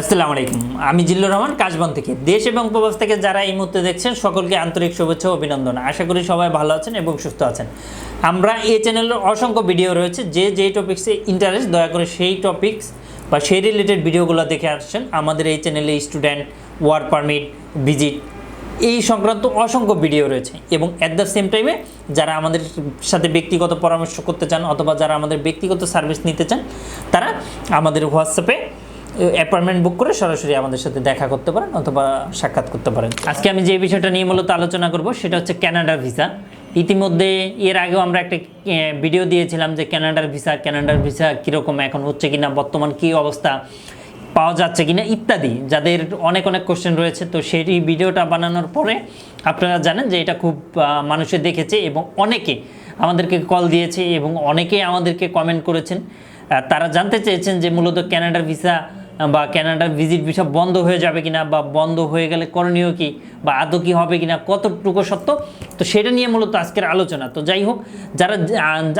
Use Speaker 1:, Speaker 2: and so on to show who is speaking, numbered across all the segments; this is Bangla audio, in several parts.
Speaker 1: আসসালামু আলাইকুম। আমি জিল্লুর রহমান, কাশবন থেকে। দেশ এবং প্রবাস থেকে যারা এই মুহূর্তে দেখছেন, সকলকে আন্তরিক শুভেচ্ছা অভিনন্দন। আশা করি সবাই ভালো আছেন এবং সুস্থ আছেন। আমরা এই চ্যানেলের অসংখ্য ভিডিও রয়েছে। যে যেই টপিক্সে ইন্টারেস্ট দয়া করে সেই টপিক্স বা সেই রিলেটেড ভিডিওগুলো দেখে আসছেন, আমাদের এই চ্যানেলে স্টুডেন্ট ওয়ার্ক পারমিট ভিজিট এই সংক্রান্ত অসংখ্য ভিডিও রয়েছে। এবং অ্যাট দ্য সেম টাইমে যারা আমাদের সাথে ব্যক্তিগত পরামর্শ করতে চান অথবা যারা আমাদের ব্যক্তিগত সার্ভিস নিতে চান, তারা আমাদের হোয়াটসঅ্যাপে অ্যাপয়েন্টমেন্ট বুক করে সরাসরি আমাদের সাথে দেখা করতে পারেন অথবা সাক্ষাৎ করতে পারেন। আজকে আমি যে বিষয়টা নিয়ে মূলত আলোচনা করব সেটা হচ্ছে ক্যানাডার ভিসা। ইতিমধ্যে এর আগেও আমরা একটা ভিডিও দিয়েছিলাম যে ক্যানাডার ভিসা ক্যানাডার ভিসা কীরকম এখন হচ্ছে কিনা, বর্তমান কী অবস্থা, পাওয়া যাচ্ছে কিনা ইত্যাদি। যাদের অনেক অনেক কোশ্চেন রয়েছে, তো সেই ভিডিওটা বানানোর পরে আপনারা জানেন যে এটা খুব মানুষে দেখেছে এবং অনেকে আমাদেরকে কল দিয়েছে এবং অনেকে আমাদেরকে কমেন্ট করেছেন। তারা জানতে চেয়েছেন যে মূলত ক্যানাডার ভিসা বা ক্যানাডার ভিজিট ভিসা বন্ধ হয়ে যাবে কিনা বা বন্ধ হয়ে গেলে করণীয় কি বা আদৌ কি হবে কিনা, কতটুকু সত্য? তো সেটা নিয়ে মূলত আজকের আলোচনা। তো যাই হোক, যারা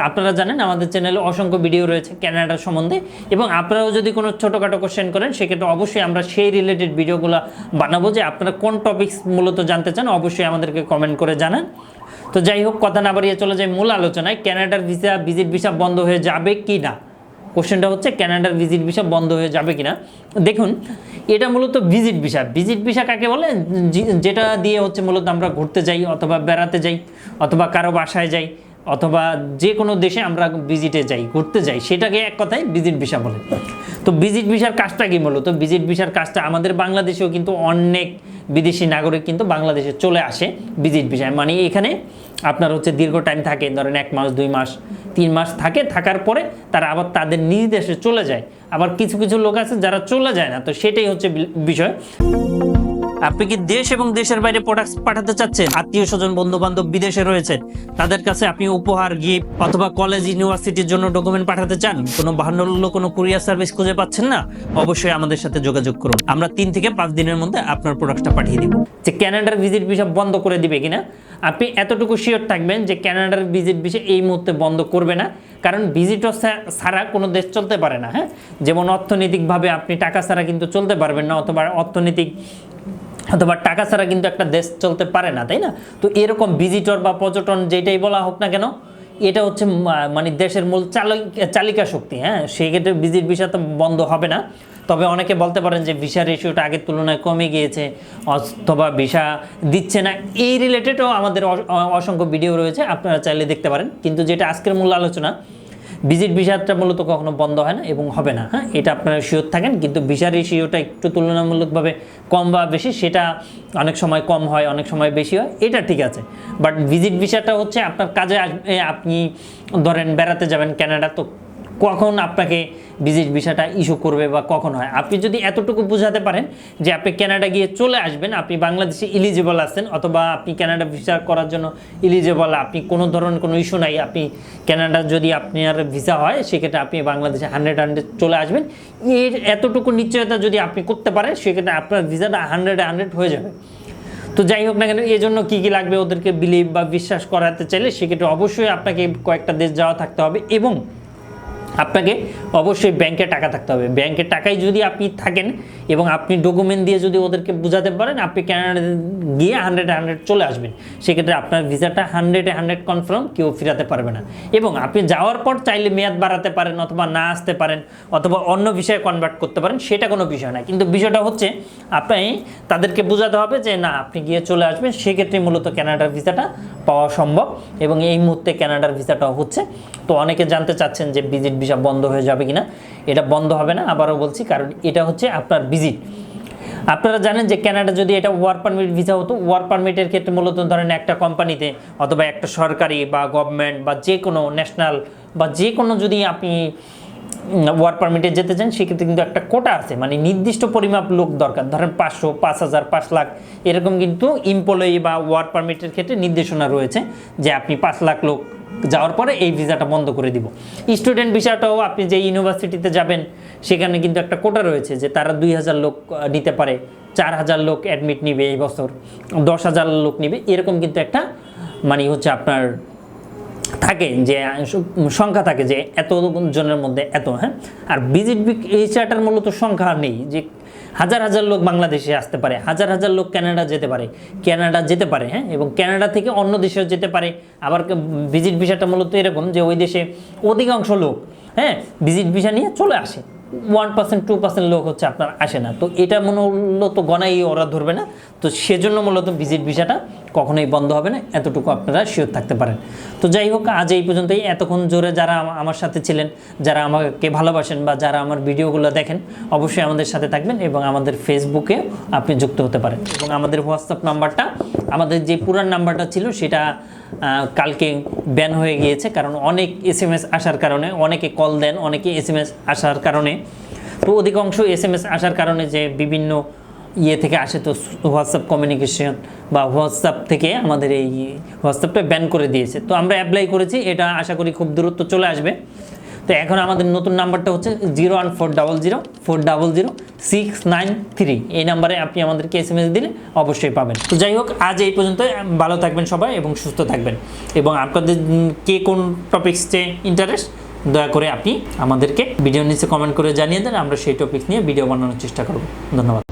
Speaker 1: আপনারা জানেন আমাদের চ্যানেলে অসংখ্য ভিডিও রয়েছে ক্যানাডার সম্বন্ধে এবং আপনারাও যদি কোনো ছোটোখাটো কোশ্চেন করেন, সেক্ষেত্রে অবশ্যই আমরা সেই রিলেটেড ভিডিওগুলো বানাবো যে আপনারা কোন টপিক্স মূলত জানতে চান, অবশ্যই আমাদেরকে কমেন্ট করে জানান। তো যাই হোক, কথা না বাড়িয়ে চলে যায় মূল আলোচনায় ক্যানাডার ভিসা ভিজিট ভিসা বন্ধ হয়ে যাবে কি না কোশ্চেনটা হচ্ছে ক্যানাডার ভিজিট ভিসা বন্ধ হয়ে যাবে কিনা? দেখুন, এটা মূলত ভিজিট ভিসা ভিজিট ভিসা কাকে বলে? যেটা দিয়ে হচ্ছে মূলত আমরা ঘুরতে যাই, অথবা বেড়াতে যাই, অথবা কারও বাসায় যাই। অথবা যে কোনো দেশে আমরা ভিজিটে যাই, ঘুরতে যাই, সেটাকে এক কথায় ভিজিট ভিসা বলে। তো ভিজিট ভিসার কাজটা কি মূলত ভিজিট ভিসার কাজটা আমাদের বাংলাদেশেও কিন্তু অনেক বিদেশি নাগরিক কিন্তু বাংলাদেশে চলে আসে ভিজিট ভিসায় মানে এখানে আপনার হচ্ছে দীর্ঘ টাইম থাকে, ধরেন এক মাস, দুই মাস, তিন মাস থাকে, থাকার পরে তারা আবার তাদের নিজ দেশে চলে যায়। আবার কিছু কিছু লোক আছে যারা চলে যায় না, তো সেটাই হচ্ছে বিষয়। আপনি কি দেশ এবং দেশের বাইরে প্রোডাক্ট পাঠাতে চাচ্ছেন? আত্মীয় স্বজন বন্ধু বান্ধব বিদেশে রয়েছে তাদের কাছে আপনি উপহার গিফট অথবা কলেজ ইউনিভার্সিটির জন্য ডকুমেন্ট পাঠাতে চান? কোনো ভান্ডল কোনো কুরিয়ার সার্ভিস খুঁজে পাচ্ছেন না? অবশ্যই আমাদের সাথে যোগাযোগ করুন। আমরা তিন থেকে পাঁচ দিনের মধ্যে আপনার প্রোডাক্টটা পাঠিয়ে দিব। যে ক্যানাডার ভিজিট ভিসা বন্ধ করে দিবে কিনা? আপনি এতটুকু শিওর থাকবেন যে ক্যানাডার ভিজিট ভিসা এই মুহূর্তে বন্ধ করবে না। কারণ ভিজিটর ছাড়া কোনো দেশ চলতে পারে না হ্যাঁ? যেমন অর্থনৈতিকভাবে আপনি টাকা ছাড়া কিন্তু চলতে পারবেন না, অথবা অর্থনৈতিক অথবা টাকা ছাড়া কিন্তু একটা দেশ চলতে পারে না, তাই না? তো এরকম ভিজিটর বা পর্যটন যেটাই বলা হোক না কেন, এটা হচ্ছে মানে দেশের মূল চালক, চালিকা শক্তি হ্যাঁ? সেক্ষেত্রে ভিজিট ভিসা তো বন্ধ হবে না। তবে অনেকে বলতে পারেন যে ভিসা রেশিওটা আগের তুলনায় কমে গিয়েছে, অথবা ভিসা দিচ্ছে না। এই রিলেটেডও আমাদের অসংখ্য ভিডিও রয়েছে, আপনারা চাইলে দেখতে পারেন। কিন্তু যেটা আজকের মূল আলোচনা ভিজিট ভিসাটা মূলত কখনো বন্ধ হয় না এবং হবে না হ্যাঁ? এটা আপনারা শিওর থাকেন, কিন্তু ভিসার রেশিওটা একটু তুলনামূলকভাবে কম বা বেশি, সেটা অনেক সময় কম হয়, অনেক সময় বেশি হয়, এটা ঠিক আছে। বাট ভিজিট ভিসাটা হচ্ছে আপনার কাজে আপনি ধরেন বেড়াতে যাবেন ক্যানাডা তো কখন আপনাকে ভিজিট ভিসাটা ইস্যু করবে বা কখন হয়? আপনি যদি এতটুকু বোঝাতে পারেন যে আপনি কানাডা গিয়ে চলে আসবেন, আপনি বাংলাদেশে ইলিজিবল আছেন, অথবা আপনি কানাডা ভিসা করার জন্য ইলিজিবল আপনি কোনো ধরনের কোনো ইস্যু নাই, আপনি কানাডা যদি আপনার ভিসা হয়, সেক্ষেত্রে আপনি বাংলাদেশে হান্ড্রেড হান্ড্রেড চলে আসবেন। এর এতটুকু নিশ্চয়তা যদি আপনি করতে পারেন, সেক্ষেত্রে আপনার ভিসাটা হান্ড্রেড হান্ড্রেড হয়ে যাবে। তো যাই হোক না কেন এই জন্য কী কী লাগবে ওদেরকে বিলিভ বা বিশ্বাস করাতে চাইলে, সেক্ষেত্রে অবশ্যই আপনাকে কয়েকটা দেশ যাওয়া থাকতে হবে এবং আপনাকে অবশ্যই ব্যাংকে টাকা থাকতে হবে। ব্যাংকে টাকায় যদি আপনি থাকেন এবং আপনি ডকুমেন্ট দিয়ে যদি ওদেরকে বোঝাতে পারেন, আপনি ক্যানাডা গিয়ে হান্ড্রেড হান্ড্রেড চলে আসবেন। সেক্ষেত্রে আপনার ভিসাটা হান্ড্রেডে হান্ড্রেড কনফার্ম কেউ ফিরাতে পারবে না। এবং আপনি যাওয়ার পর চাইলে মেয়াদ বাড়াতে পারেন অথবা না আসতে পারেন অথবা অন্য বিষয়ে কনভার্ট করতে পারেন, সেটা কোনো বিষয় না। কিন্তু বিষয়টা হচ্ছে আপনি তাদেরকে বোঝাতে হবে যে, না, আপনি গিয়ে চলে আসবেন। সেক্ষেত্রে মূলত ক্যানাডার ভিসাটা পাওয়া সম্ভব এবং এই মুহূর্তে ক্যানাডার ভিসাটাও হচ্ছে। তো অনেকে জানতে চাচ্ছেন যে ভিজিট ভিসা বন্ধ হয়ে যাবে কিনা, এটা বন্ধ হবে না, আবারও বলছি, কারণ এটা হচ্ছে আপনার ভিজিট আপনারা জানেন যে ক্যানাডা যদি এটা ওয়ার্ক পারমিট ভিসা হতো ওয়ার্ক পারমিটের ক্ষেত্রে মূলত ধরেন একটা কোম্পানিতে অথবা একটা সরকারি বা গভর্নমেন্ট বা যে কোনো ন্যাশনাল বা যে কোনো যদি আপনি ওয়ার্ক পারমিটে যেতে চান, সেক্ষেত্রে কিন্তু একটা কোটা আছে মানে নির্দিষ্ট পরিমাপ লোক দরকার। ধরেন পাঁচশো, পাঁচ হাজার, পাঁচ লাখ, এরকম কিন্তু এমপ্লয়ি বা ওয়ার্ক পারমিটের ক্ষেত্রে নির্দেশনা রয়েছে যে আপনি পাঁচ লাখ লোক যাওয়ার পরে এই ভিসাটা বন্ধ করে দিব। স্টুডেন্ট ভিসাটাও আপনি যে ইউনিভার্সিটিতে যাবেন, সেখানে কিন্তু একটা কোটা রয়েছে যে তারা দুই হাজার লোক নিতে পারে। চার হাজার লোক অ্যাডমিট নিবে এই বছর, দশ হাজার লোক নিবে। এরকম কিন্তু একটা মানে হচ্ছে আপনার থাকে যে, সংখ্যা থাকে যে এত জনের মধ্যে এত হ্যাঁ? আর ভিজিট ভিসাটার মূলত সংখ্যা নেই যে হাজার হাজার লোক বাংলাদেশে আসতে পারে, হাজার হাজার লোক কানাডা যেতে পারে কানাডা যেতে পারে হ্যাঁ? এবং কানাডা থেকে অন্য দেশেও যেতে পারে। আবার ভিজিট ভিসাটা মূলত এরকম যে ওই দেশে অধিকাংশ লোক হ্যাঁ? ভিজিট ভিসা নিয়ে চলে আসে। ওয়ান পার্সেন্ট টু পার্সেন্ট লোক হচ্ছে আপনার আসে না। তো এটা মূলত গণাই ওরা ধরবে না। তো সেজন্য মূলত ভিজিট ভিসাটা কখনোই বন্ধ হবে না। এতটুকু আপনারা শিওর থাকতে পারেন। তো যাই হোক, আজ এই পর্যন্তই। এতক্ষণ জোরে যারা আমার সাথে ছিলেন, যারা আমাকে ভালোবাসেন বা যারা আমার ভিডিওগুলো দেখেন, অবশ্যই আমাদের সাথে থাকবেন এবং আমাদের ফেসবুকে আপনি যুক্ত হতে পারেন। এবং আমাদের হোয়াটসঅ্যাপ নাম্বারটা আমাদের যে পুরান নাম্বারটা ছিল, সেটা কালকে ব্যান হয়ে গিয়েছে, কারণ অনেক এস এম এস আসার কারণে, অনেকে কল দেন, অনেকে এস এম এস আসার কারণে। তো অধিকাংশ এস এম এস আসার কারণে যে বিভিন্ন ইয়ে থেকে আসে, তো হোয়াটসঅ্যাপ কমিউনিকেশন বা হোয়াটসঅ্যাপ থেকে আমাদের এই হোয়াটসঅ্যাপটা ব্যান করে দিয়েছে। তো আমরা অ্যাপ্লাই করেছি, এটা আশা করি খুব দূরত্ব চলে আসবে। তো এখন আমাদের নতুন নাম্বারটা হচ্ছে zero one four double zero, four double zero, six nine three. এই নাম্বারে আপনি আমাদেরকে এস এম এস দিলে অবশ্যই পাবেন। তো যাই হোক, আজ এই পর্যন্ত, ভালো থাকবেন সবাই এবং সুস্থ থাকবেন। এবং আপনাদের কে কোন টপিক্সে ইন্টারেস্ট দয়া করে আপনি আমাদেরকে ভিডিও নিচে কমেন্ট করে জানিয়ে দেন, আমরা সেই টপিক নিয়ে ভিডিও বানানোর চেষ্টা করব। ধন্যবাদ।